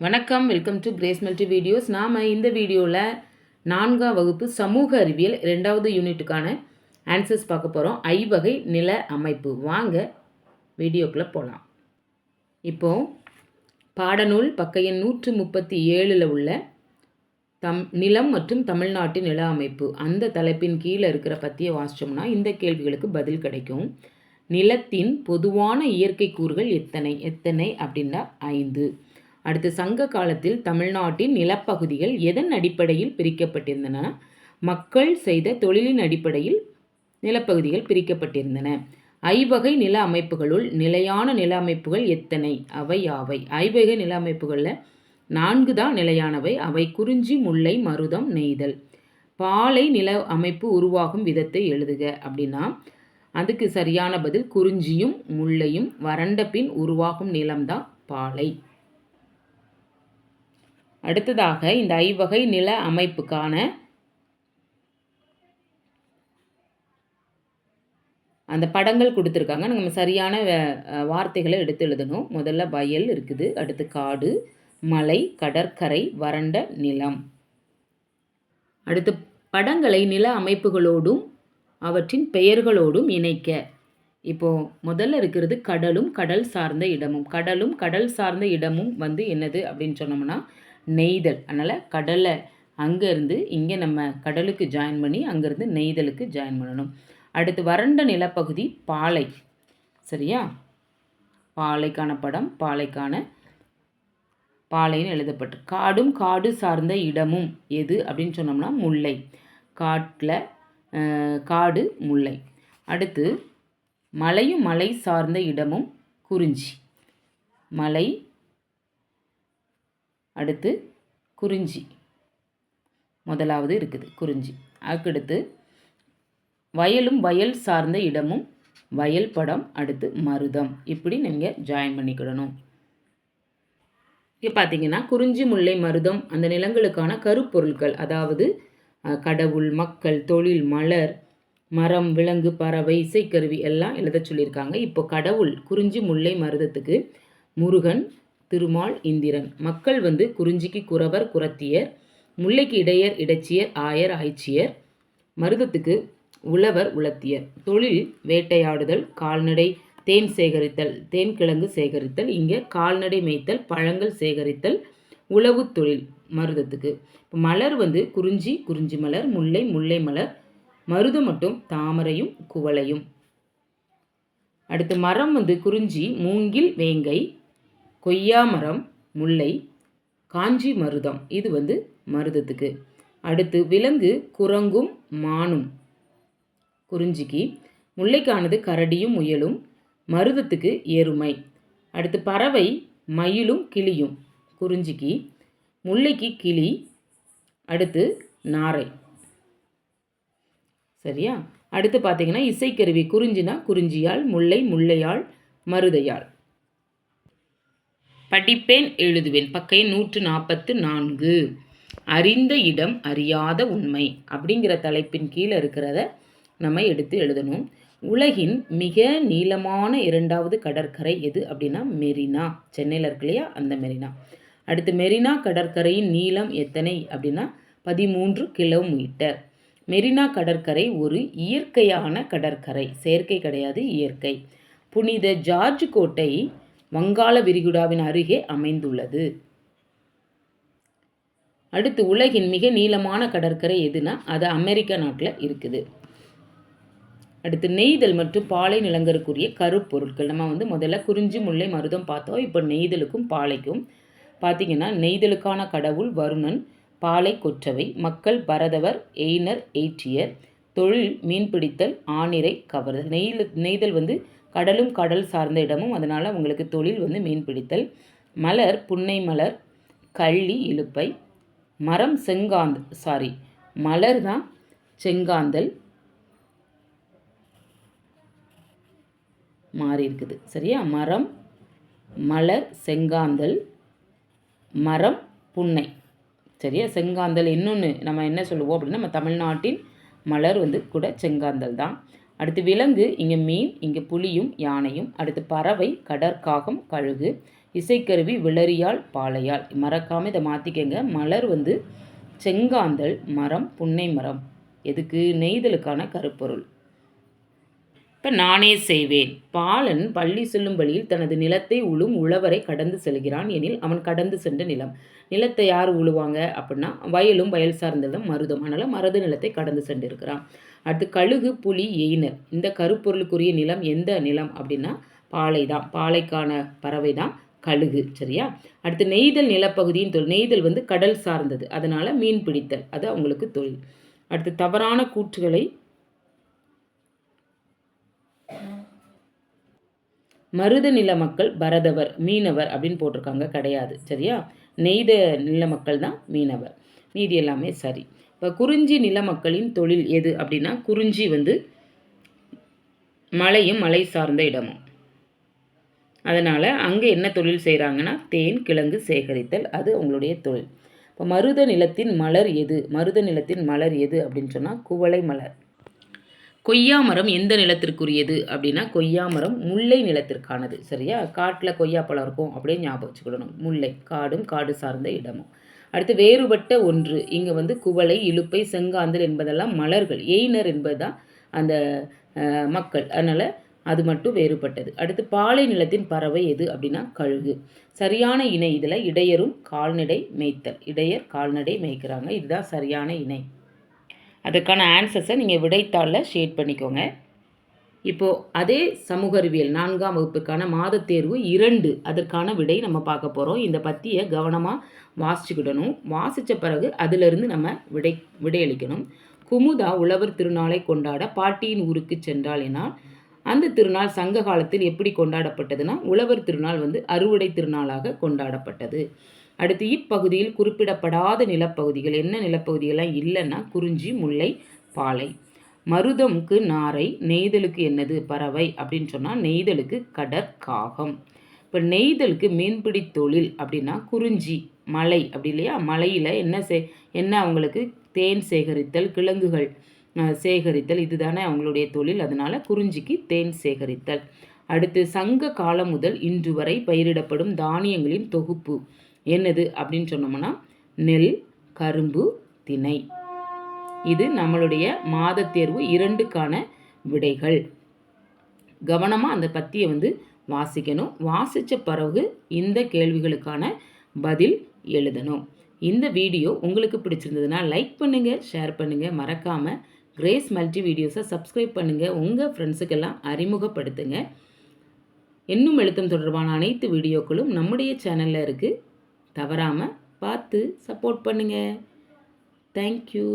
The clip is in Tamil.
வணக்கம் welcome to Grace multi videos நாம் இந்த வீடியோவில் நான்காம் வகுப்பு சமூக அறிவியல் ரெண்டாவது யூனிட்டுக்கான ஆன்சர்ஸ் பார்க்க போகிறோம் ஐவகை நில அமைப்பு. வாங்க வீடியோக்குள்ளே போகலாம் இப்போது பாடநூல் பக்க எண் நூற்று முப்பத்தி ஏழில் உள்ள தம் நிலம் மற்றும் தமிழ்நாட்டின் நில அமைப்பு. அந்த தலைப்பின் கீழே இருக்கிற பற்றிய வாசித்தோம்னா இந்த கேள்விகளுக்கு பதில் கிடைக்கும். நிலத்தின் பொதுவான இயற்கை கூறுகள் எத்தனை? எத்தனை அப்படின்னா ஐந்து. அடுத்து சங்க காலத்தில் தமிழ்நாட்டின் நிலப்பகுதிகள் எதன் அடிப்படையில் பிரிக்கப்பட்டிருந்தன? மக்கள் செய்த தொழிலின் அடிப்படையில் நிலப்பகுதிகள் பிரிக்கப்பட்டிருந்தன. ஐவகை நில அமைப்புகளுள் நிலையான நில அமைப்புகள் எத்தனை? அவை யாவை? ஐவகை நில அமைப்புகளில் நான்கு தான் நிலையானவை. அவை குறிஞ்சி முல்லை மருதம் நெய்தல். பாலை நில அமைப்பு உருவாகும் விதத்தை எழுதுக. அப்படின்னா அதுக்கு சரியான பதில் குறிஞ்சியும் முல்லையும் வறண்ட பின் உருவாகும் நிலம்தான் பாலை. அடுத்ததாக இந்த ஐவகை நில அமைப்புக்கான அந்த படங்கள் கொடுத்துருக்காங்க. நம்ம சரியான வார்த்தைகளை எடுத்து எழுதணும். முதல்ல வயல் இருக்குது. அடுத்து காடு மலை கடற்கரை வறண்ட நிலம். அடுத்து படங்களை நில அமைப்புகளோடும் அவற்றின் பெயர்களோடும் இணைக்க. இப்போது முதல்ல இருக்கிறது கடலும் கடல் சார்ந்த இடமும். கடலும் கடல் சார்ந்த இடமும் வந்து என்னது அப்படின்னு சொன்னோம்னா நெய்தல். அதனால் கடலை அங்கேருந்து இங்கே நம்ம கடலுக்கு ஜாயின் பண்ணி அங்கேருந்து நெய்தலுக்கு ஜாயின் பண்ணணும். அடுத்து வறண்ட நிலப்பகுதி பாலை. சரியா? பாலைக்கான படம் பாலைக்கான பாலைன்னு எழுதப்பட்டு காடும் காடு சார்ந்த இடமும் எது அப்படின்னு சொன்னோம்னா முல்லை. காட்டில் காடு முல்லை. அடுத்து மலையும் மலை சார்ந்த இடமும் குறிஞ்சி. மலை அடுத்து குறிஞ்சி. முதலாவது இருக்குது குறிஞ்சி. அதுக்கடுத்து வயலும் வயல் சார்ந்த இடமும் வயல் படம் அடுத்து மருதம். இப்படி நீங்கள் ஜாயின் பண்ணிக்கிடணும். இங்கே பார்த்தீங்கன்னா குறிஞ்சி முல்லை மருதம் அந்த நிலங்களுக்கான கருப்பொருட்கள் அதாவது கடவுள் மக்கள் தொழில் மலர் மரம் விலங்கு பறவை இசைக்கருவி எல்லாம் எழுத சொல்லியிருக்காங்க. இப்போ கடவுள் குறிஞ்சி முல்லை மருதத்துக்கு முருகன் திருமால் இந்திரன். மக்கள் வந்து குறிஞ்சிக்கு குறவர் குரத்தியர் முல்லைக்கு இடையர் இடைச்சியர் ஆயர் ஆய்ச்சியர் மருதத்துக்கு உழவர் உலத்தியர் தொழில் வேட்டையாடுதல் கால்நடை தேன் சேகரித்தல் தேன் கிழங்கு சேகரித்தல் இங்கே கால்நடை மேய்த்தல் பழங்கள் சேகரித்தல் உழவு தொழில் மருதத்துக்கு. மலர் வந்து குறிஞ்சி குறிஞ்சி மலர் முல்லை முல்லை மலர் மருதம் மட்டும் தாமரையும் குவளையும். அடுத்து மரம் வந்து குறிஞ்சி மூங்கில் வேங்கை கொய்யா மரம் முல்லை காஞ்சி மருதம். இது வந்து மருதத்துக்கு. அடுத்து விலங்கு குரங்கும் மானும். குறிஞ்சிக்கு முல்லைக்கானது கரடியும் முயலும் மருதத்துக்கு எருமை அடுத்து பறவை மயிலும் கிளியும். குறிஞ்சிக்கு முல்லைக்கு கிளி அடுத்து நாரை. சரியா? அடுத்து பார்த்தீங்கன்னா இசைக்கருவி. குறிஞ்சினா குறிஞ்சியால் முல்லை முல்லையால் மருதையால். படிப்பேன் எழுதுவேன். பக்கை நூற்று நாற்பத்து நான்கு. அறிந்த இடம் அறியாத உண்மை. அப்படிங்கிற தலைப்பின் கீழே இருக்கிறத நம்ம எடுத்து எழுதணும். உலகின் மிக நீளமான இரண்டாவது கடற்கரை எது அப்படின்னா மெரினா. சென்னையில் இருக்கு இல்லையா? அந்த மெரினா. அடுத்து மெரினா கடற்கரையின் நீளம் எத்தனை அப்படின்னா பதிமூன்று கிலோமீட்டர். மெரினா கடற்கரை ஒரு இயற்கையான கடற்கரை. செயற்கை கிடையாது இயற்கை. புனித ஜார்ஜ் கோட்டை வங்காள விரிகுடாவின் அருகே அமைந்துள்ளது. அடுத்து உலகின் மிக நீளமான கடற்கரை எதுனா? அது அமெரிக்க நாட்டில் இருக்குது. அடுத்து நெய்தல் மற்றும் பாலை நிலங்கருக்குரிய கருப்பொருட்கள் நம்ம வந்து முதல்ல குறிஞ்சி முல்லை மருதம் பார்த்தோம். இப்போ நெய்தலுக்கும் பாலைக்கும் பார்த்திங்கன்னா நெய்தலுக்கான கடவுள் வருணன் பாலை கொற்றவை மக்கள் பரதவர் எய்னர் எய்ற்றியர் தொழில் மீன்பிடித்தல் ஆணிரை கவர்தல். நெய்தல் நெய்தல் வந்து கடலும் கடல் சார்ந்த இடமும். அதனால் உங்களுக்கு தொழில் வந்து மீன் பிடித்தல். மலர் புன்னை மலர் கள்ளி இழுப்பை மரம் செங்காந்த் சாரி மலர் தான் செங்காந்தல் மாறி இருக்குது. சரியா? மரம் மலர் செங்காந்தல் மரம் புன்னை. சரியா? செங்காந்தல் இன்னொன்று நம்ம என்ன சொல்லுவோம் அப்படின்னா நம்ம தமிழ்நாட்டின் மலர் வந்து கூட செங்காந்தல் தான். அடுத்து விலங்கு இங்கே மீன் இங்கே புலியும் யானையும். அடுத்து பறவை கடற்காகம் கழுகு இசைக்கருவி விளரியால் பாலையால். மறக்காமல் இதை மாற்றிக்கங்க மலர் வந்து செங்காந்தல் மரம் புன்னை மரம். எதுக்கு? நெய்தலுக்கான கருப்பொருள். இப்போ நானே செய்வேன். பாலன் பள்ளி செல்லும் வழியில் தனது நிலத்தை உழும் உழவரை கடந்து செல்கிறான் எனில் அவன் கடந்து சென்ற நிலம். நிலத்தை யார் உழுவாங்க அப்படின்னா வயலும் வயல் சார்ந்ததும் மருதம். அதனால் மருத நிலத்தை கடந்து சென்றிருக்கிறான். அடுத்து கழுகு புலி எயினர். இந்த கருப்பொருளுக்குரிய நிலம் எந்த நிலம் அப்படின்னா பாலை தான் பாலைக்கான பறவை தான் கழுகு சரியா? அடுத்து நெய்தல் நிலப்பகுதியின் தொழில். நெய்தல் வந்து கடல் சார்ந்தது. அதனால் மீன் பிடித்தல். அது அவங்களுக்கு தொழில். அடுத்து தவறான கூற்றுகளை மருத நில மக்கள் பரதவர் மீனவர் அப்படின்னு போட்டிருக்காங்க. கிடையாது. சரியா? நெய்த நில மக்கள் தான் மீனவர். மீதி எல்லாமே சரி. இப்போ குறிஞ்சி நில மக்களின் தொழில் எது அப்படின்னா குறிஞ்சி வந்து மலையும் மலை சார்ந்த இடமும். அதனால் அங்கே என்ன தொழில் செய்கிறாங்கன்னா தேன் கிழங்கு சேகரித்தல். அது அவங்களுடைய தொழில். இப்போ மருத நிலத்தின் மலர் எது? மருத நிலத்தின் மலர் எது அப்படின்னு சொன்னால் குவளை மலர். கொய்யா மரம் எந்த நிலத்திற்குரியது அப்படின்னா கொய்யா மரம் முல்லை நிலத்திற்கானது. சரியா? காட்டில் கொய்யா பழம் இருக்கும் அப்படியே ஞாபகம் வச்சுக்கிடணும். முல்லை காடும் காடு சார்ந்த இடமும். அடுத்து வேறுபட்ட ஒன்று இங்கே வந்து குவளை இழுப்பை செங்காந்தல் என்பதெல்லாம் மலர்கள் எய்னர் என்பதுதான் அந்த மக்கள். அதனால் அது மட்டும் வேறுபட்டது. அடுத்து பாலை நிலத்தின் பறவை எது அப்படின்னா கழுகு. சரியான இணை இதில் இடையரும் கால்நடை மேய்த்தல். இடையர் கால்நடை மேய்க்கிறாங்க. இதுதான் சரியான இணை. அதுக்கான ஆன்சர்ஸை நீங்கள் விடைத்தாளில் ஷேட் பண்ணிக்கோங்க. இப்போது அதே சமூக அறிவியல் நான்காம் வகுப்புக்கான மாத தேர்வு இரண்டு அதற்கான விடை நம்ம பார்க்க போகிறோம் இந்த பற்றியை கவனமாக வாசிச்சுக்கிடணும். வாசித்த பிறகு அதிலிருந்து நம்ம விடை விடையளிக்கணும். குமுதா உழவர் திருநாளை கொண்டாட பாட்டியின் ஊருக்கு சென்றால் எனால் அந்த திருநாள் சங்க காலத்தில் எப்படி கொண்டாடப்பட்டதுன்னா உழவர் திருநாள் வந்து அறுவடை திருநாளாக கொண்டாடப்பட்டது. அடுத்து இப்பகுதியில் குறிப்பிடப்படாத நிலப்பகுதிகள். என்ன நிலப்பகுதிகள்லாம் இல்லைன்னா குறிஞ்சி முல்லை பாலை. மருதமுக்கு நாரை நெய்தலுக்கு என்னது? பறவை அப்படின்னு சொன்னால் நெய்தலுக்கு கடற்காகம் இப்போ நெய்தலுக்கு மீன்பிடி தொழில் அப்படின்னா குறிஞ்சி மலை அப்படி இல்லையா? மலையில் என்ன சே என்ன அவங்களுக்கு? தேன் சேகரித்தல் கிழங்குகள் சேகரித்தல் இதுதானே அவங்களுடைய தொழில். அதனால் குறிஞ்சிக்கு தேன் சேகரித்தல். அடுத்து சங்க காலம் முதல் இன்று வரை பயிரிடப்படும் தானியங்களின் தொகுப்பு. என்னது அப்படின்னு சொன்னோம்னா நெல் கரும்பு திணை இது நம்மளுடைய மாத தேர்வு இரண்டுக்கான விடைகள். கவனமாக அந்த பத்தியை வந்து வாசிக்கணும். வாசித்த பிறகு இந்த கேள்விகளுக்கான பதில் எழுதணும். இந்த வீடியோ உங்களுக்கு பிடிச்சிருந்ததுன்னா லைக் பண்ணுங்கள் ஷேர் பண்ணுங்கள் மறக்காமல் கிரேஸ் மல்டி வீடியோஸை சப்ஸ்கிரைப் பண்ணுங்கள் உங்கள் ஃப்ரெண்ட்ஸுக்கெல்லாம் அறிமுகப்படுத்துங்க. இன்னும் எழுத்தம் தொடர்பான அனைத்து வீடியோக்களும் நம்முடைய சேனலில் இருக்குது தவறாமல் பார்த்து சப்போர்ட் பண்ணுங்கள் தேங்க்யூ